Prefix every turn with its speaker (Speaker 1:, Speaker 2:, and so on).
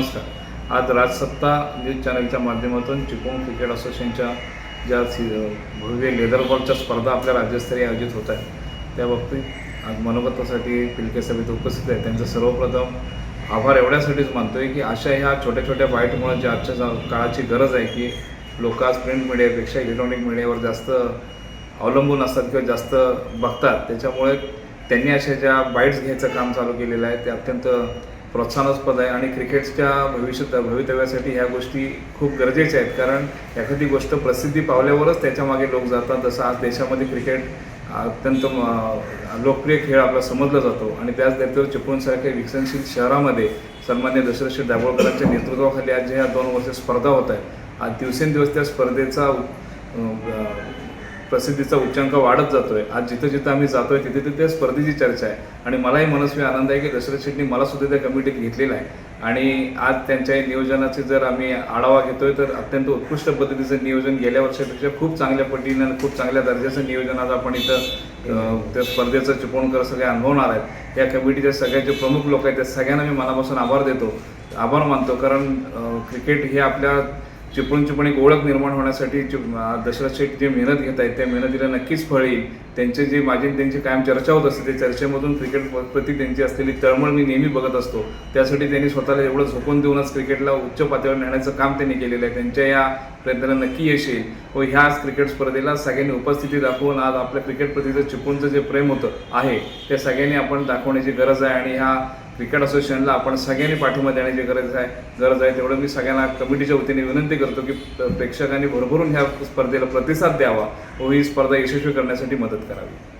Speaker 1: नमस्कार. आज राजसत्ता न्यूज चॅनलच्या माध्यमातून चिपळूण क्रिकेट असोसिएशनच्या ज्या सी भव्य लेदर बॉलच्या स्पर्धा आपल्या राज्यस्तरीय आयोजित होत आहेत त्या बाबतीत आज मनोगतासाठी पिलके सभेत उपस्थित आहेत. त्यांचं सर्वप्रथम आभार एवढ्यासाठीच मानतोय की अशा ह्या छोट्या छोट्या बाईटमुळे जी आजच्या काळाची गरज आहे की लोक आज प्रिंट मीडियापेक्षा इलेक्ट्रॉनिक मीडियावर जास्त अवलंबून असतात किंवा जास्त बघतात त्याच्यामुळे त्यांनी अशा ज्या बाईट्स घ्यायचं काम चालू केलेलं आहे ते अत्यंत प्रोत्साहनास्पद आहे आणि क्रिकेटच्या भविष्यात भवितव्यासाठी ह्या गोष्टी खूप गरजेच्या आहेत. कारण एखादी गोष्ट प्रसिद्धी पावल्यावरच त्याच्यामागे लोक जातात. जसं आज देशामध्ये क्रिकेट अत्यंत लोकप्रिय खेळ आपला समजला जातो. आणि त्याच धर्तीवर चिपळूणसारख्या विकसनशील शहरामध्ये सन्मान्य दशरथ दाभोळकरांच्या नेतृत्वाखाली आज ज्या दोन वर्ष स्पर्धा होत आहे आज दिवसेंदिवस त्या स्पर्धेचा प्रसिद्धीचा उच्चांक वाढत जातोय. आज जिथं जिथं आम्ही जातोय तिथे तिथे स्पर्धेची चर्चा आहे. आणि मलाही मनस्वी आनंद आहे की दशरथ शेट्टी मला सुद्धा त्या कमिटीत घेतलेला आहे. आणि आज त्यांच्या नियोजनाचे जर आम्ही आढावा घेतोय तर अत्यंत उत्कृष्ट पद्धतीचं नियोजन गेल्या वर्षापेक्षा खूप चांगल्या पद्धतीनं आणि खूप चांगल्या दर्जाचं नियोजन आज आपण इथं त्या स्पर्धेचं चिपळूणकर सगळे अनुभवणार आहेत. या कमिटीच्या सगळ्या जे प्रमुख लोक आहेत त्या सगळ्यांना मी मनापासून आभार देतो. आभार मानतो कारण क्रिकेट हे आपल्या चिपळूणची पण एक ओळख निर्माण होण्यासाठी चि- दशरथ शेठ जे मेहनत घेत आहेत त्या मेहनतीला नक्कीच फळ. येईल त्यांचे जे माझी त्यांची कायम चर्चा होत असते त्या चर्चेमधून क्रिकेट प्रति त्यांची असलेली तळमळ मी नेहमी बघत असतो. त्यासाठी त्यांनी स्वतःला एवढं झोकून देऊनच क्रिकेटला उच्च पातळीवर नेण्याचं काम त्यांनी केलेलं आहे. त्यांच्या या प्रयत्नाला नक्की यश येईल व ह्याच क्रिकेट स्पर्धेला सगळ्यांनी उपस्थिती दाखवून आज आपल्या क्रिकेट प्रतीचं चिपळूणचं जे प्रेम होतं आहे ते सगळ्यांनी आपण दाखवण्याची गरज आहे. आणि ह्या क्रिकेट असोसिएशनला आपण सगळ्यांनी पाठिंबा देण्याची गरज आहे. गरज आहे तेवढं मी सगळ्यांना कमिटीच्या वतीने विनंती करतो की प्रेक्षकांनी भरभरून ह्या स्पर्धेला प्रतिसाद द्यावा. व ही स्पर्धा यशस्वी करण्यासाठी मदत करावी.